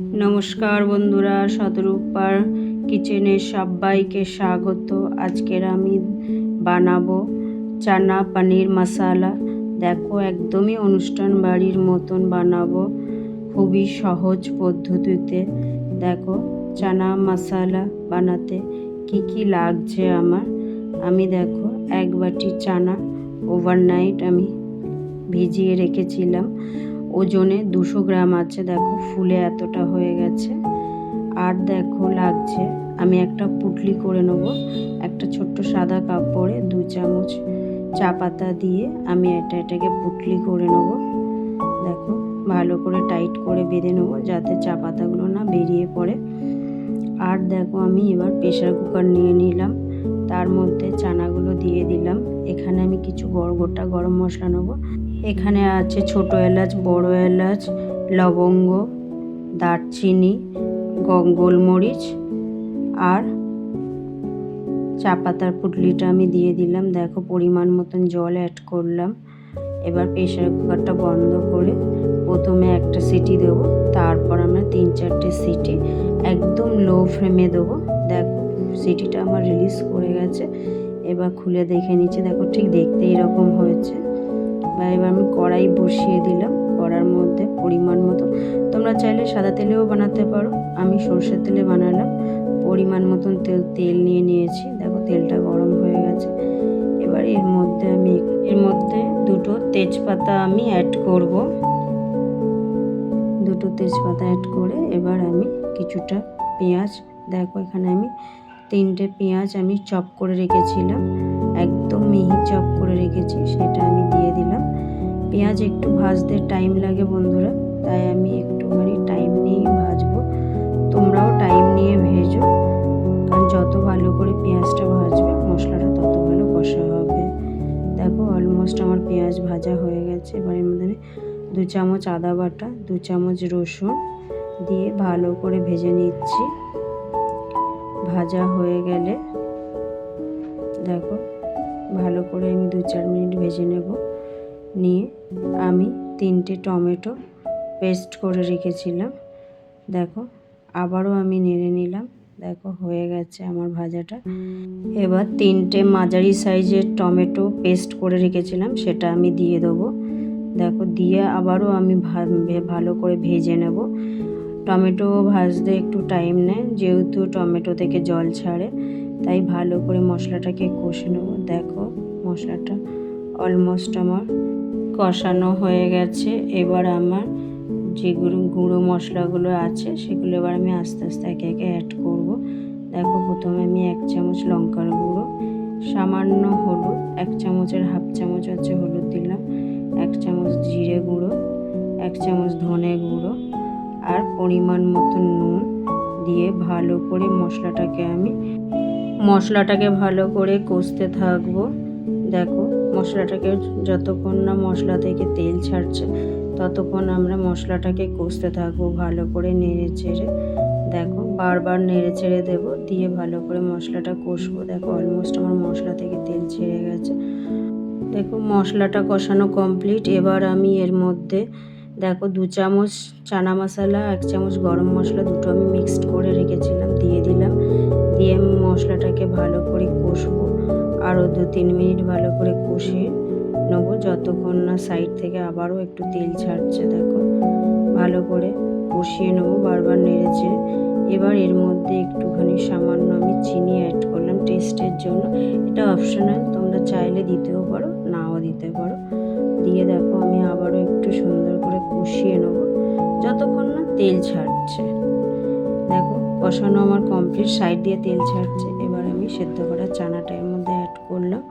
নমস্কার বন্ধুরা, শতরূপার কিচেনে সবাইকে স্বাগত। আজকের আমি বানাবো চানা পানির মশালা। দেখো, একদমই অনুষ্ঠান বাড়ির মতন বানাবো। খুবই সহজ পদ্ধতিতে। দেখো, চানা মশালা বানাতে কি কি লাগছে আমার। আমি দেখো, এক বাটি চানা ওভারনাইট আমি ভিজিয়ে রেখেছিলাম। ওজনে দুশো গ্রাম আছে। দেখো, ফুলে এতটা হয়ে গেছে। আর দেখো, লাগছে। আমি একটা পুটলি করে নেব। একটা ছোট্ট সাদা কাপড়ে দু চামচ চা পাতা দিয়ে আমি এটা, এটাকে পুটলি করে নেব। দেখো, ভালো করে টাইট করে বেঁধে নেব যাতে চা পাতাগুলো না বেরিয়ে পড়ে। আর দেখো, আমি এবার প্রেশার কুকার নিয়ে নিলাম। তার মধ্যে চানাগুলো দিয়ে দিলাম। এখানে আমি কিছু গড় গোটা গরম মশলা নেব। এখানে আছে ছোট এলাচ, বড় এলাচ, লবঙ্গ, দারচিনি গোলমরিচ আর চা পাতার পুটলিটা আমি দিয়ে দিলাম। দেখো পরিমাণ মতন জল অ্যাড করলাম। এবার প্রেশার কুকারটা বন্ধ করে প্রথমে একটা সিটি দেবো, তারপর আমরা তিন চারটে সিটি একদম লো ফ্লেমে দেবো। দেখো সিটিটা আমার রিলিজ করে গেছে। এবার খুলে দেখে নিচ্ছি। দেখো ঠিক দেখতে এরকম এবার আমি কড়াই বসিয়ে দিলাম কড়ার মধ্যে পরিমাণ মতো। তোমরা চাইলে সাদা তেলেও বানাতে পারো। আমি সর্ষের তেলে বানালাম। পরিমাণ মতন তেল তেল নিয়ে নিয়েছি। দেখো তেলটা গরম হয়ে গেছে। এবার এর মধ্যে আমি, এর মধ্যে দুটো তেজপাতা আমি অ্যাড করব। দুটো তেজপাতা অ্যাড করে এবার আমি কিছুটা পেঁয়াজ, দেখো এখানে আমি তিনটে পেঁয়াজ আমি চপ করে রেখেছিলাম। মিহি চপ করে রেখেছি, সেটা আমি দিয়ে দিলাম। পেঁয়াজ একটু ভাজতে টাইম লাগে বন্ধুরা, তাই আমি একটুখানি টাইম নিয়েই ভাজবো। তোমরাও টাইম নিয়ে ভেজো, কারণ যত ভালো করে পেঁয়াজটা ভাজবে, মশলাটা তত ভালো কষা হবে। দেখো অলমোস্ট আমার পেঁয়াজ ভাজা হয়ে গেছে। এবার এর মধ্যে দু চামচ আদা বাটা, দু চামচ রসুন দিয়ে ভালো করে ভেজে নিচ্ছি। ভাজা হয়ে গেলে, দেখো ভালো করে আমি দু চার মিনিট ভেজে নেব। নিয়ে আমি তিনটে টমেটো পেস্ট করে রেখেছিলাম। দেখো, আবারও আমি নেড়ে নিলাম। দেখো, হয়ে গেছে আমার ভাজাটা। এবার তিনটে মাঝারি সাইজের টমেটো পেস্ট করে রেখেছিলাম, সেটা আমি দিয়ে দেবো। দেখো, দিয়ে আবারও আমি ভালো করে ভেজে নেব। টমেটো ভাজতে একটু টাইম নেয়, যেহেতু টমেটো থেকে জল ছাড়ে, তাই ভালো করে মশলাটাকে কষে নেব। দেখো মশলাটা অলমোস্ট আমার কষানো হয়ে গেছে। এবার আমার যেগুলো গুঁড়ো মশলাগুলো আছে, সেগুলো এবার আমি আস্তে আস্তে একে একে অ্যাড করব। দেখো প্রথমে আমি এক চামচ লঙ্কার গুঁড়ো, সামান্য হলুদ, এক চামচের হাফ চামচ হচ্ছে হলুদ দিলাম, এক চামচ জিরে গুঁড়ো, এক চামচ ধনে গুঁড়ো আর পরিমাণ মতো নুন দিয়ে ভালো করে মশলাটাকে আমি, মশলাটাকে ভালো করে কষতে থাকব। দেখো, মশলাটাকে যতক্ষণ না মশলা থেকে তেল ছাড়ছে, ততক্ষণ আমরা মশলাটাকে কষতে থাকব ভালো করে নেড়ে চেড়ে। দেখো, বারবার নেড়ে ছেড়ে দেবো, দিয়ে ভালো করে মশলাটা কষবো। দেখো অলমোস্ট আমার মশলা থেকে তেল ছেড়ে গেছে। দেখো, মশলাটা কষানো কমপ্লিট এবার আমি এর মধ্যে দেখো দু চামচ চানা মশলা, এক চামচ গরম মশলা, দুটো আমি মিক্সড করে রেখেছিলাম, দিয়ে দিলাম। দিয়ে মশলাটাকে ভালো করে কষবো। আরও দু তিন মিনিট ভালো করে কষিয়ে নেব, যতক্ষণ না সাইড থেকে আবারও একটু তেল ছাড়ছে, দেখো। ভালো করে কষিয়ে নেব, বারবার নেড়েছে এবার এর মধ্যে একটুখানি সামান্য আমি চিনি অ্যাড করলাম টেস্টের জন্য। এটা অপশনাল তোমরা চাইলে দিতেও পারো, নাও দিতে পারো। দিয়ে দেখো আমি আবারও একটু তেল ছাড়ছে। দেখো কষানো আমার কমপ্লিট সাইড দিয়ে তেল ছাড়ছে। এবার আমি সেদ্ধ করা চানাটা এর মধ্যে অ্যাড করলাম।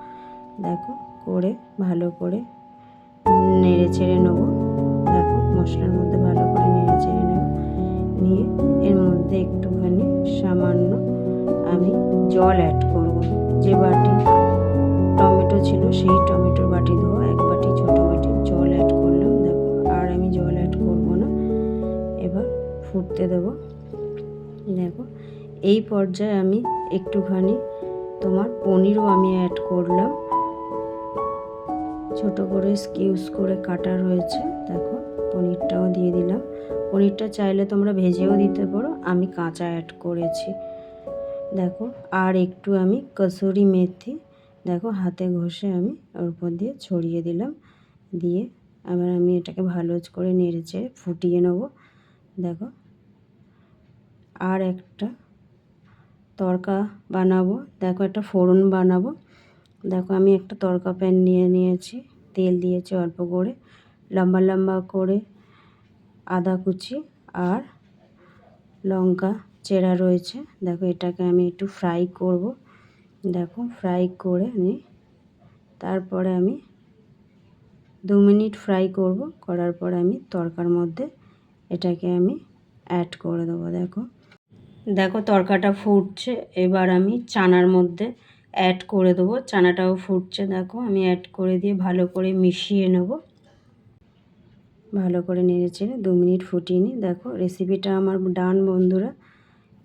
দেখো, করে ভালো করে নেড়ে ছেড়ে নেব। দেখো, মশলার মধ্যে ভালো করে নেড়ে চেড়ে নেব। নিয়ে এর মধ্যে একটুখানি সামান্য আমি জল অ্যাড করব। যে বাটি টমেটো ছিল, সেই টমেটোর বাটি ফুটতে দেবো। দেখো, এই পর্যায়ে আমি একটুখানি তোমার পনিরও আমি অ্যাড করলাম। ছোট করে স্কিউজ করে কাটা রয়েছে। দেখো, পনিরটাও দিয়ে দিলাম। পনিরটা চাইলে তোমরা ভেজেও দিতে পারো। আমি কাঁচা অ্যাড করেছি। দেখো, আর একটু আমি কসুরি মেথি, দেখো, হাতে ঘষে আমি ওর উপর দিয়ে ছড়িয়ে দিলাম। দিয়ে আবার আমি এটাকে ভালো করে নেড়ে ফুটিয়ে নেব। দেখো আর একটা তরকা বানাবো। দেখো একটা ফোড়ন বানাবো। দেখো আমি একটা তরকা প্যান নিয়ে নিয়েছি। তেল দিয়েছি অল্প করে। লম্বা লম্বা করে আদা কুচি আর লঙ্কা চেরা রয়েছে। দেখো এটাকে আমি একটু ফ্রাই করব। দেখো ফ্রাই করে আমি তারপরে আমি দু মিনিট ফ্রাই করব। করার পরে আমি তরকার মধ্যে এটাকে আমি অ্যাড করে দেবো। দেখো দেখো তরকাটা ফুটছে, এবার আমি চানার মধ্যে অ্যাড করে দেবো। চানাটাও ফুটছে দেখো, আমি অ্যাড করে দিয়ে ভালো করে মিশিয়ে নেব। ভালো করে নেড়ে দু মিনিট ফুটিয়ে নিই। দেখো রেসিপিটা আমার ডান বন্ধুরা,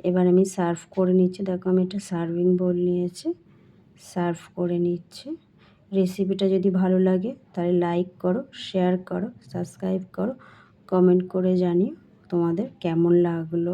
এবার আমি সার্ভ করে নিচ্ছি। দেখো আমি একটা সার্ভিং বোল নিয়েছি সার্ভ করে নিচ্ছি। রেসিপিটা যদি ভালো লাগে তাহলে লাইক করো শেয়ার করো সাবস্ক্রাইব করো কমেন্ট করে জানিও তোমাদের কেমন লাগল।